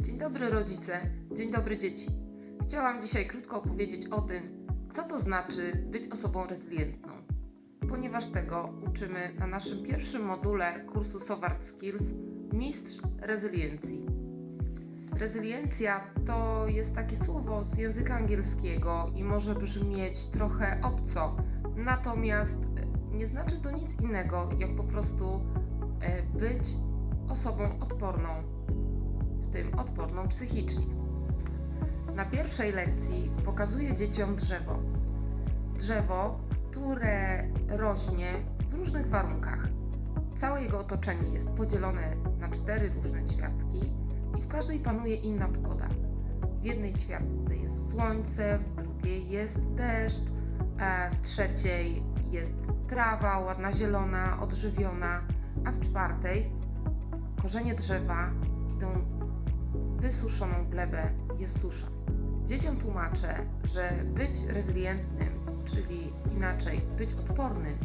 Dzień dobry rodzice, dzień dobry dzieci. Chciałam dzisiaj krótko opowiedzieć o tym, co to znaczy być osobą rezylientną. Ponieważ tego uczymy na naszym pierwszym module kursu Sowart Skills Mistrz Rezyliencji. Rezyliencja to jest takie słowo z języka angielskiego i może brzmieć trochę obco, natomiast nie znaczy to nic innego, jak po prostu e, być osobą odporną, tym odporną psychicznie. Na pierwszej lekcji pokazuję dzieciom drzewo. Drzewo, które rośnie w różnych warunkach. Całe jego otoczenie jest podzielone na cztery różne ćwiartki i w każdej panuje inna pogoda. W jednej ćwiartce jest słońce, w drugiej jest deszcz, a w trzeciej jest trawa ładna, zielona, odżywiona, a w czwartej korzenie drzewa idą wysuszoną glebę, jest susza. Dzieciom tłumaczę, że być rezylientnym, czyli inaczej być odpornym,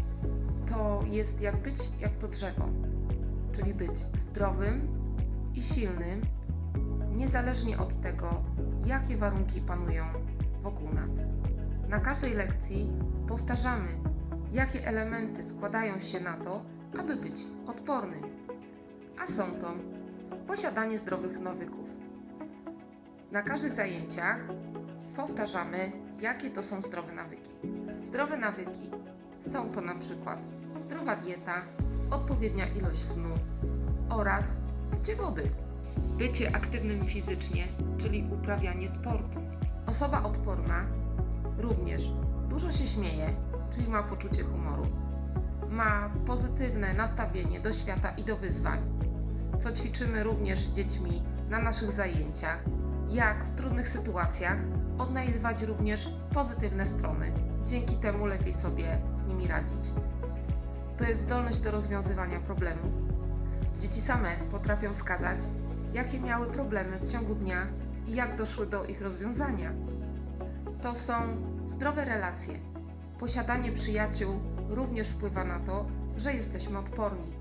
to jest jak być jak to drzewo, czyli być zdrowym i silnym, niezależnie od tego, jakie warunki panują wokół nas. Na każdej lekcji powtarzamy, jakie elementy składają się na to, aby być odpornym. A są to posiadanie zdrowych nawyków. Na każdych zajęciach powtarzamy, jakie to są zdrowe nawyki. Zdrowe nawyki są to na przykład zdrowa dieta, odpowiednia ilość snu oraz picie wody. Bycie aktywnym fizycznie, czyli uprawianie sportu. Osoba odporna również dużo się śmieje, czyli ma poczucie humoru. Ma pozytywne nastawienie do świata i do wyzwań, co ćwiczymy również z dziećmi na naszych zajęciach, jak w trudnych sytuacjach odnajdywać również pozytywne strony. Dzięki temu lepiej sobie z nimi radzić. To jest zdolność do rozwiązywania problemów. Dzieci same potrafią wskazać, jakie miały problemy w ciągu dnia i jak doszły do ich rozwiązania. To są zdrowe relacje. Posiadanie przyjaciół również wpływa na to, że jesteśmy odporni.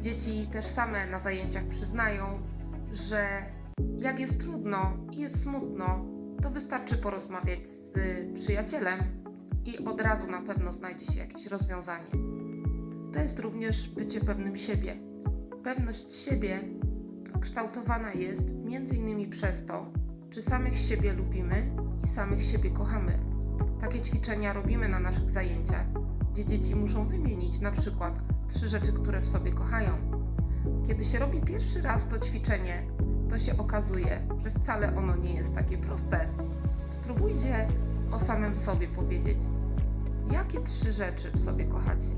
Dzieci też same na zajęciach przyznają, że jak jest trudno i jest smutno, to wystarczy porozmawiać z przyjacielem i od razu na pewno znajdzie się jakieś rozwiązanie. To jest również bycie pewnym siebie. Pewność siebie kształtowana jest innymi przez to, czy samych siebie lubimy i samych siebie kochamy. Takie ćwiczenia robimy na naszych zajęciach, gdzie dzieci muszą wymienić na przykład trzy rzeczy, które w sobie kochają. Kiedy się robi pierwszy raz to ćwiczenie, to się okazuje, że wcale ono nie jest takie proste. Spróbujcie o samym sobie powiedzieć, jakie trzy rzeczy w sobie kochacie.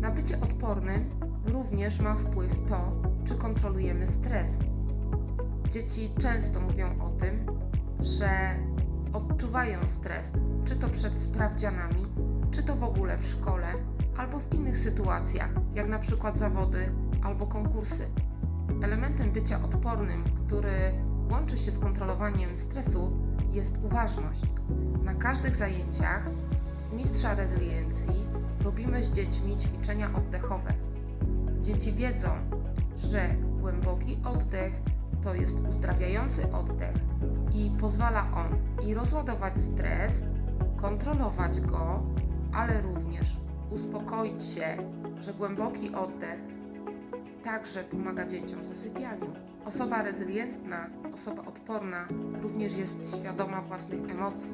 Na bycie odpornym również ma wpływ to, czy kontrolujemy stres. Dzieci często mówią o tym, że odczuwają stres, czy to przed sprawdzianami, czy to w ogóle w szkole, albo w innych sytuacjach, jak na przykład zawody albo konkursy. Elementem bycia odpornym, który łączy się z kontrolowaniem stresu, jest uważność. Na każdych zajęciach z mistrza rezyliencji robimy z dziećmi ćwiczenia oddechowe. Dzieci wiedzą, że głęboki oddech to jest uzdrawiający oddech i pozwala on i rozładować stres, kontrolować go, ale również uspokoić się, że głęboki oddech także pomaga dzieciom w zasypianiu. Osoba rezylientna, osoba odporna również jest świadoma własnych emocji.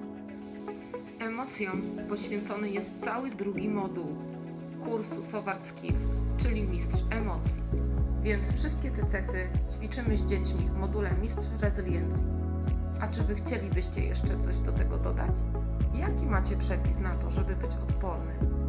Emocjom poświęcony jest cały drugi moduł kursu Sowart Skills, czyli mistrz emocji. Więc wszystkie te cechy ćwiczymy z dziećmi w module Mistrz Rezyliencji. A czy wy chcielibyście jeszcze coś do tego dodać? Jaki macie przepis na to, żeby być odpornym?